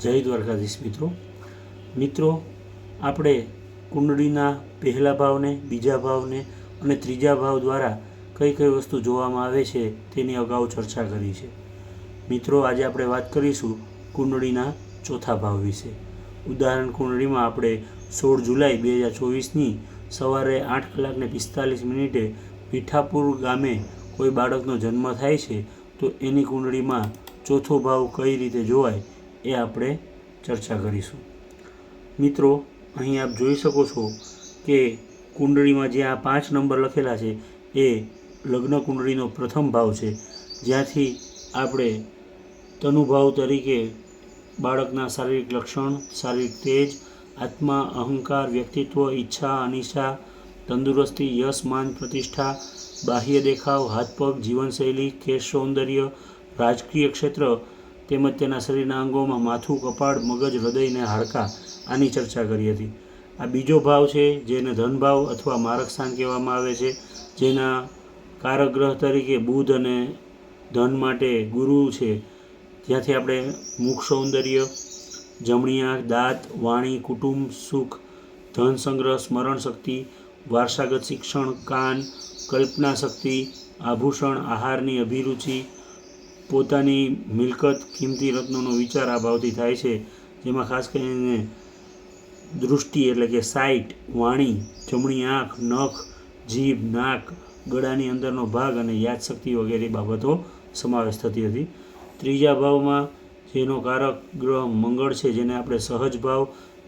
જય દ્વારકાધીશ મિત્રો. મિત્રો, આપણે કુંડળીના પહેલા ભાવને, બીજા ભાવને અને ત્રીજા ભાવ દ્વારા કઈ કઈ વસ્તુ જોવામાં આવે છે તેની અગાઉ ચર્ચા કરી છે. મિત્રો, આજે આપણે વાત કરીશું કુંડળીના ચોથા ભાવ વિશે. ઉદાહરણ કુંડળીમાં આપણે સોળ જુલાઈ બે હજાર ચોવીસની સવારે આઠ કલાકને પિસ્તાલીસ મિનિટે મીઠાપુર ગામે કોઈ બાળકનો જન્મ થાય છે, તો એની કુંડળીમાં ચોથો ભાવ કઈ રીતે જોવાય એ આપણે ચર્ચા કરીશું. મિત્રો, અહીં આપ જોઈ શકો છો કે કુંડળીમાં જે આ પાંચ નંબર લખેલા છે, એ લગ્ન કુંડળીનો પ્રથમ ભાવ છે. જ્યાંથી આપણે તનુભાવ તરીકે બાળકના શારીરિક લક્ષણ, શારીરિક તેજ, આત્મા, અહંકાર, વ્યક્તિત્વ, ઈચ્છા અનિચ્છા તંદુરસ્તી, યશ, માન, પ્રતિષ્ઠા, બાહ્ય દેખાવ, હાથ પગ, જીવનશૈલી, કેશ સૌંદર્ય, રાજકીય ક્ષેત્ર તેમજ તેના શરીરના અંગોમાં માથું, કપાળ, મગજ હૃદય અને હાડકાં આની ચર્ચા કરી હતી. આ બીજો ભાવ છે, જેને ધનભાવ અથવા મારક સ્થાન કહેવામાં આવે છે, જેના કારક તરીકે બુધ અને ધન માટે ગુરુ છે. જ્યાંથી આપણે મુખ સૌંદર્ય, જમણી આંખ, દાંત, વાણી, કુટુંબ, સુખ, ધન સંગ્રહ, સ્મરણ શક્તિ, વારસાગત શિક્ષણ, કાન, કલ્પના શક્તિ, આભૂષણ, આહારની અભિરુચિ પોતાની મિલકત, કિંમતી રત્નોનો વિચાર આ ભાવથી થાય છે, જેમાં ખાસ કરીને દૃષ્ટિ એટલે કે સાઇટ, વાણી, જમણી આંખ, નખ, જીભ, નાક, ગળાની અંદરનો ભાગ અને યાદશક્તિ વગેરે બાબતો સમાવેશ થતી હતી. ત્રીજા ભાવમાં જેનો કારક ગ્રહ મંગળ છે, જેને આપણે સહજ ભાવ,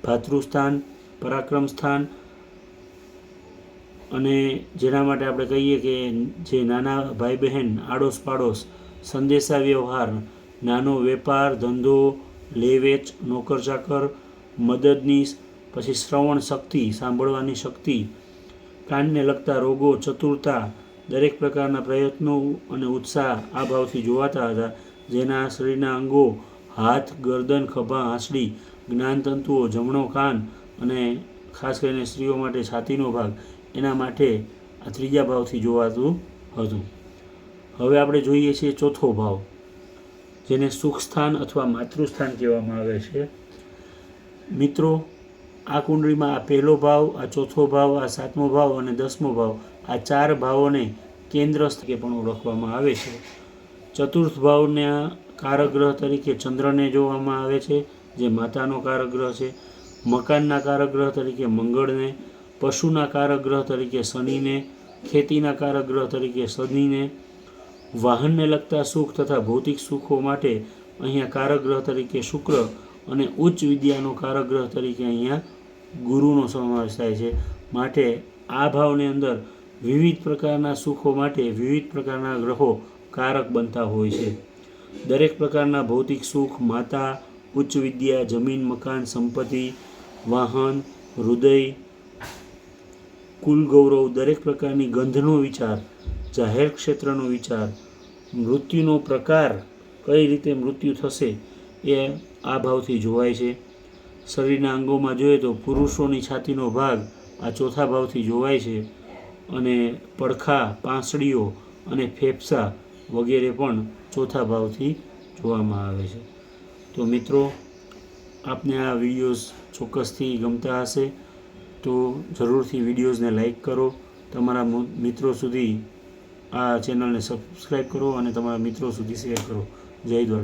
ભાતૃસ્થાન પરાક્રમ સ્થાન અને જેના માટે આપણે કહીએ કે જે નાના ભાઈ બહેન આડોશ પાડોશ સંદેશા વ્યવહાર નાનો વેપાર, ધંધો, લેવેચ નોકર ચાકર મદદનીશ પછી શ્રવણ શક્તિ, સાંભળવાની શક્તિ કાનને લગતા રોગો, ચતુરતા, દરેક પ્રકારના પ્રયત્નો અને ઉત્સાહ આ ભાવથી જોવાતા હતા, જેના શરીરના અંગો, હાથ, ગરદન, ખભા, આંસળી, જ્ઞાનતંતુઓ, જમણો કાન અને ખાસ કરીને સ્ત્રીઓ માટે છાતીનો ભાગ, એના માટે આ ત્રીજા ભાવથી જોવાતું હતું. હવે આપણે જોઈએ છીએ ચોથો ભાવ, જેને સુખ સ્થાન અથવા માતૃસ્થાન કહેવામાં આવે છે. મિત્રો, આ કુંડળીમાં આ પહેલો ભાવ, આ ચોથો ભાવ, આ સાતમો ભાવ અને દસમો ભાવ, આ ચાર ભાવોને કેન્દ્ર તરીકે પણ ઓળખવામાં આવે છે. ચતુર્થ ભાવના કારક તરીકે ચંદ્રને જોવામાં આવે છે, જે માતાનો કારક છે, મકાનના કારક તરીકે મંગળને, પશુના કારક તરીકે શનિને, ખેતીના કારક તરીકે શનિને વાહનને લગતા સુખ તથા ભૌતિક સુખો માટે અહીંયા કારગ્રહ તરીકે શુક્ર અને ઉચ્ચ વિદ્યાનો કારગ્રહ તરીકે અહીંયા ગુરુનો સમાવેશ થાય છે. માટે આ ભાવની અંદર વિવિધ પ્રકારના સુખો માટે વિવિધ પ્રકારના ગ્રહો કારક બનતા હોય છે. દરેક પ્રકારના ભૌતિક સુખ, માતા, ઉચ્ચ વિદ્યા, જમીન, મકાન, સંપત્તિ, વાહન, હૃદય, કુલ ગૌરવ, દરેક પ્રકારની ગંધનો વિચાર જાહેર ક્ષેત્રનો વિચાર, મૃત્યુનો પ્રકાર કઈ રીતે મૃત્યુ થશે એ આ ભાવથી જોવાય છે. શરીરના અંગોમાં જોઈએ તો પુરુષોની છાતીનો ભાગ આ ચોથા ભાવથી જોવાય છે અને પડખા, પાંસળીઓ અને ફેફસા વગેરે પણ ચોથા ભાવથી જોવામાં આવે છે. તો મિત્રો, આપને આ વિડીયોઝ ચોક્કસથી ગમતા હશે તો જરૂરથી વિડીયોઝને લાઈક કરો. તમારા મિત્રો સુધી આ ચેનલને સબસ્ક્રાઈબ કરો અને તમારા મિત્રો સુધી શેર કરો. જય દ્વારકા.